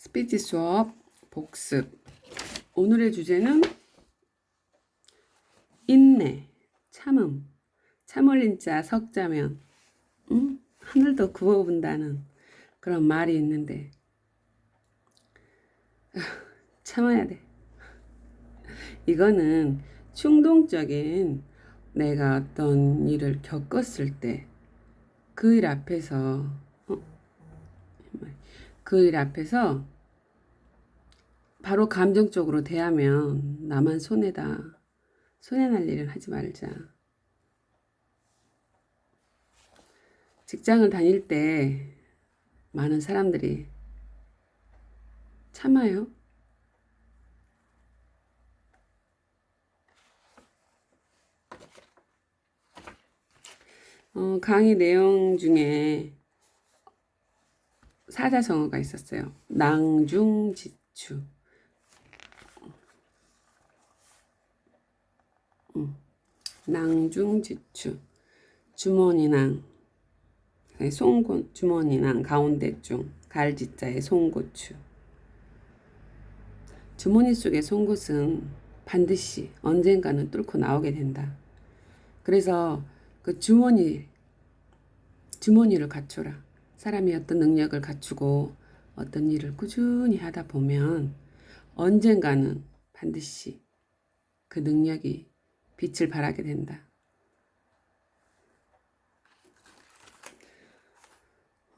스피치 수업 복습. 오늘의 주제는 인내, 참음, 참을린자 석자면, 응? 하늘도 구워본다는 그런 말이 있는데, 아, 참아야 돼. 이거는 충동적인 내가 어떤 일을 겪었을 때, 그 일 앞에서, 어? 그 일 앞에서 바로 감정적으로 대하면 나만 손해다. 손해날 일을 하지 말자. 직장을 다닐 때 많은 사람들이 참아요. 어, 강의 내용 중에 사자성어가 있었어요. 낭중지추. 음, 낭중지추. 주머니낭. 네, 송곳, 주머니낭 가운데 중. 갈지자의 송고추. 주머니 속의 송곳은 반드시 언젠가는 뚫고 나오게 된다. 그래서 그 주머니, 주머니를 갖춰라. 사람이 어떤 능력을 갖추고 어떤 일을 꾸준히 하다 보면 언젠가는 반드시 그 능력이 빛을 발하게 된다.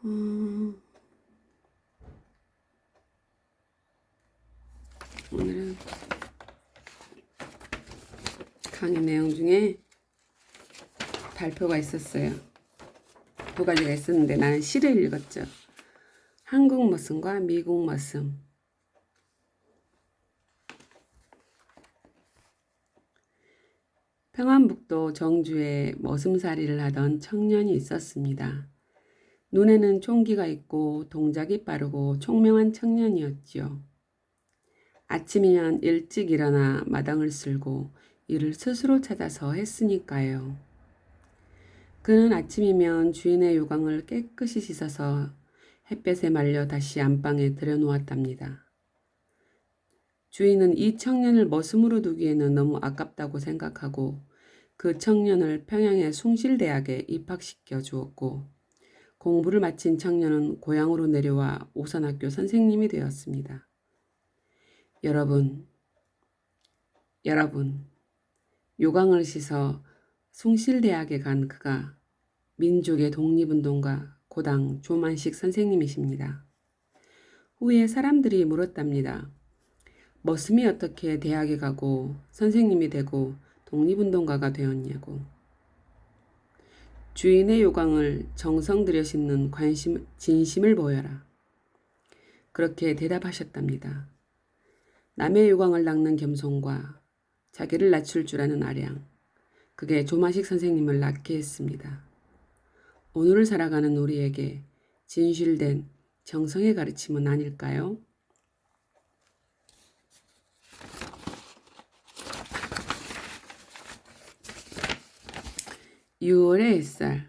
음, 오늘은 강의 내용 중에 발표가 있었어요. 두 가지가 있었는데 나는 시를 읽었죠. 한국 머슴과 미국 머슴. 평안북도 정주에 머슴살이를 하던 청년이 있었습니다. 눈에는 총기가 있고 동작이 빠르고 총명한 청년이었지요. 아침이면 일찍 일어나 마당을 쓸고 일을 스스로 찾아서 했으니까요. 그는 아침이면 주인의 요강을 깨끗이 씻어서 햇볕에 말려 다시 안방에 들여놓았답니다. 주인은 이 청년을 머슴으로 두기에는 너무 아깝다고 생각하고 그 청년을 평양의 숭실대학에 입학시켜 주었고 공부를 마친 청년은 고향으로 내려와 오선학교 선생님이 되었습니다. 여러분, 여러분, 요강을 씻어 숭실대학에 간 그가 민족의 독립운동가 고당 조만식 선생님이십니다. 후에 사람들이 물었답니다. 머슴이 어떻게 대학에 가고 선생님이 되고 독립운동가가 되었냐고. 주인의 요강을 정성 들여 씻는 관심, 진심을 보여라. 그렇게 대답하셨답니다. 남의 요강을 닦는 겸손과 자기를 낮출 줄 아는 아량, 그게 조마식 선생님을 낳게 했습니다. 오늘을 살아가는 우리에게 진실된 정성의 가르침은 아닐까요? (6월의) 햇살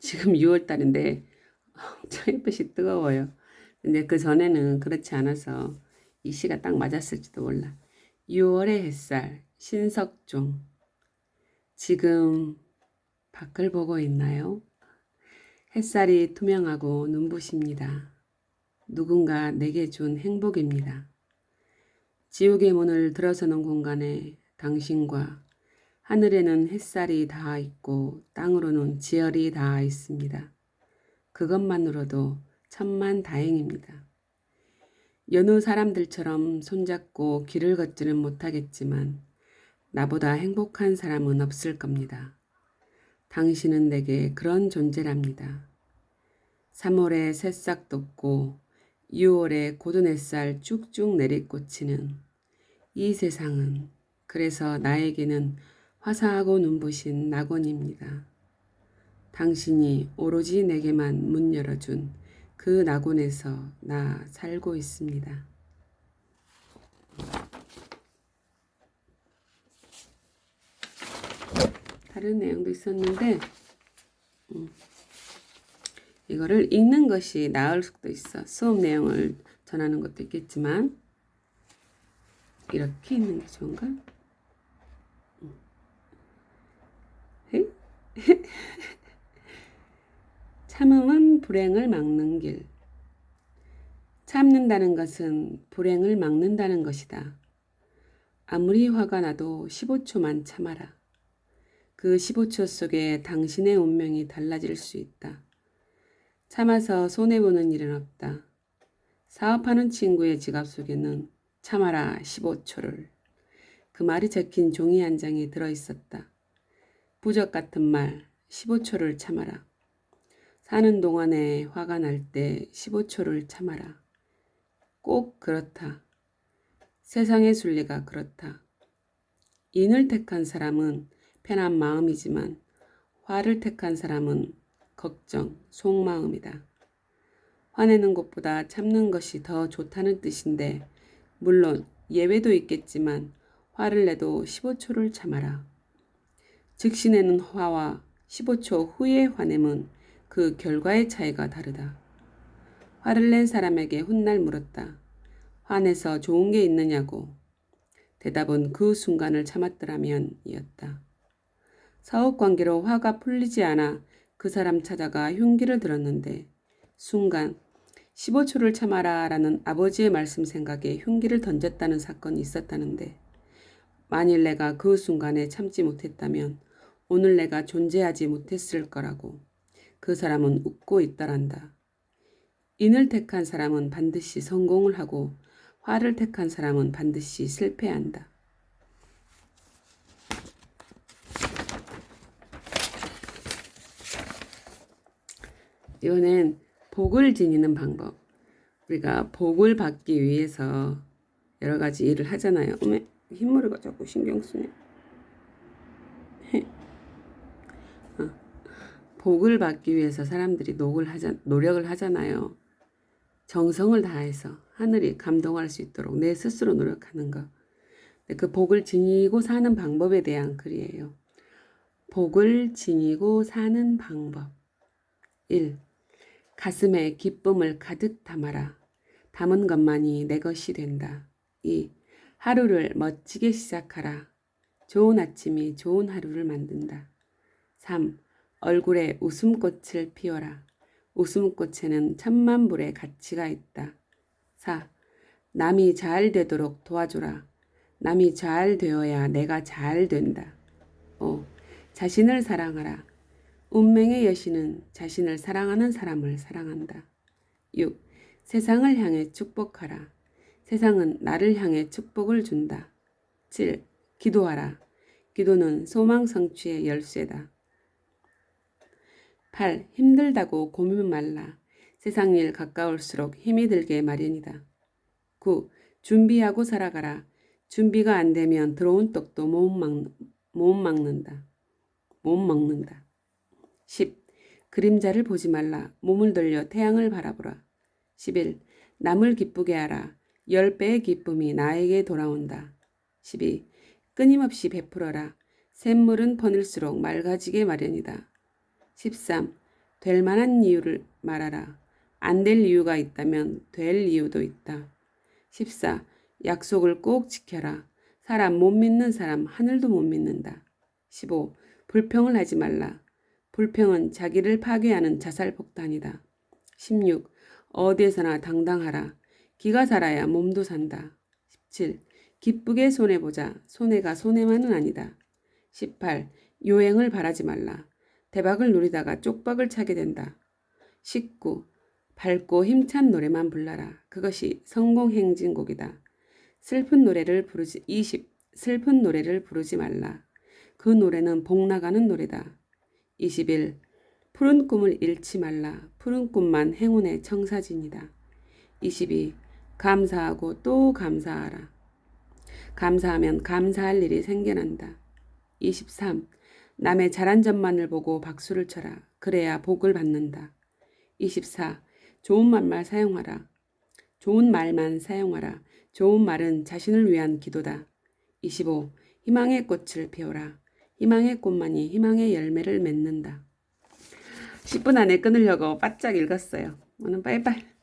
지금 (6월달인데) 엄청 햇빛이 뜨거워요 근데 그 전에는 그렇지 않아서 이 시가 딱 맞았을지도 몰라 (6월의) 햇살 신석종 지금 밖을 보고 있나요? 햇살이 투명하고 눈부십니다. 누군가 내게 준 행복입니다. 지옥의 문을 들어서는 공간에 당신과 하늘에는 햇살이 닿아 있고 땅으로는 지열이 닿아 있습니다. 그것만으로도 천만 다행입니다. 여느 사람들처럼 손잡고 길을 걷지는 못하겠지만 나보다 행복한 사람은 없을 겁니다. 당신은 내게 그런 존재랍니다. 3월에 새싹 돋고 6월에 고든 햇살 쭉쭉 내리꽂히는 이 세상은 그래서 나에게는 화사하고 눈부신 낙원입니다. 당신이 오로지 내게만 문 열어준 그 낙원에서 나 살고 있습니다. 다른 내용도 있었는데 음, 이거를 읽는 것이 나을 수도 있어. 수업 내용을 전하는 것도 있겠지만 이렇게 읽는 게 좋은가? 음. 헤? 참음은 불행을 막는 길. 참는다는 것은 불행을 막는다는 것이다. 아무리 화가 나도 15초만 참아라. 그 15초 속에 당신의 운명이 달라질 수 있다. 참아서 손해보는 일은 없다. 사업하는 친구의 지갑 속에는 참아라 15초를. 그 말이 적힌 종이 한 장이 들어 있었다. 부적 같은 말 15초를 참아라. 사는 동안에 화가 날 때 15초를 참아라. 꼭 그렇다. 세상의 순리가 그렇다. 인을 택한 사람은 편한 마음이지만 화를 택한 사람은 걱정, 속마음이다. 화내는 것보다 참는 것이 더 좋다는 뜻인데, 물론 예외도 있겠지만 화를 내도 15초를 참아라. 즉시 내는 화와 15초 후의 화냄은 그 결과의 차이가 다르다. 화를 낸 사람에게 훗날 물었다. 화내서 좋은 게 있느냐고. 대답은 그 순간을 참았더라면 이었다. 사업 관계로 화가 풀리지 않아 그 사람 찾아가 흉기를 들었는데 순간 15초를 참아라 라는 아버지의 말씀 생각에 흉기를 던졌다는 사건이 있었다는데 만일 내가 그 순간에 참지 못했다면 오늘 내가 존재하지 못했을 거라고 그 사람은 웃고 있더란다. 인을 택한 사람은 반드시 성공을 하고 화를 택한 사람은 반드시 실패한다. 이번엔 복을 지니는 방법. 우리가 복을 받기 위해서 여러 가지 일을 하잖아요. 어메, 흰머리가 자꾸 신경 쓰네. 어. 복을 받기 위해서 사람들이 노력을, 하자, 노력을 하잖아요. 정성을 다해서 하늘이 감동할 수 있도록 내 스스로 노력하는 것. 그 복을 지니고 사는 방법에 대한 글이에요. 복을 지니고 사는 방법. 1. 가슴에 기쁨을 가득 담아라. 담은 것만이 내 것이 된다. 2. 하루를 멋지게 시작하라. 좋은 아침이 좋은 하루를 만든다. 3. 얼굴에 웃음꽃을 피워라. 웃음꽃에는 천만 불의 가치가 있다. 4. 남이 잘 되도록 도와줘라. 남이 잘 되어야 내가 잘 된다. 5. 자신을 사랑하라. 운명의 여신은 자신을 사랑하는 사람을 사랑한다. 6. 세상을 향해 축복하라. 세상은 나를 향해 축복을 준다. 7. 기도하라. 기도는 소망 성취의 열쇠다. 8. 힘들다고 고민 말라. 세상 일 가까울수록 힘이 들게 마련이다. 9. 준비하고 살아가라. 준비가 안 되면 들어온 떡도 못, 막, 못 막는다. 못 먹는다. 10. 그림자를 보지 말라. 몸을 돌려 태양을 바라보라. 11. 남을 기쁘게 하라. 10배의 기쁨이 나에게 돌아온다. 12. 끊임없이 베풀어라. 샘물은 퍼닐수록 맑아지게 마련이다. 13. 될 만한 이유를 말하라. 안 될 이유가 있다면 될 이유도 있다. 14. 약속을 꼭 지켜라. 사람 못 믿는 사람 하늘도 못 믿는다. 15. 불평을 하지 말라. 불평은 자기를 파괴하는 자살 폭탄이다. 16. 어디에서나 당당하라. 기가 살아야 몸도 산다. 17. 기쁘게 손해보자. 손해가 손해만은 아니다. 18. 요행을 바라지 말라. 대박을 누리다가 쪽박을 차게 된다. 19. 밝고 힘찬 노래만 불러라. 그것이 성공 행진곡이다. 슬픈 노래를 부르지 20. 슬픈 노래를 부르지 말라. 그 노래는 복 나가는 노래다. 21. 푸른 꿈을 잃지 말라. 푸른 꿈만 행운의 청사진이다. 22. 감사하고 또 감사하라. 감사하면 감사할 일이 생겨난다. 23. 남의 잘한 점만을 보고 박수를 쳐라. 그래야 복을 받는다. 24. 좋은 말만 사용하라. 좋은 말만 사용하라. 좋은 말은 자신을 위한 기도다. 25. 희망의 꽃을 피워라. 희망의 꽃만이 희망의 열매를 맺는다. 10분 안에 끊으려고 바짝 읽었어요. 오늘 빠이빠이.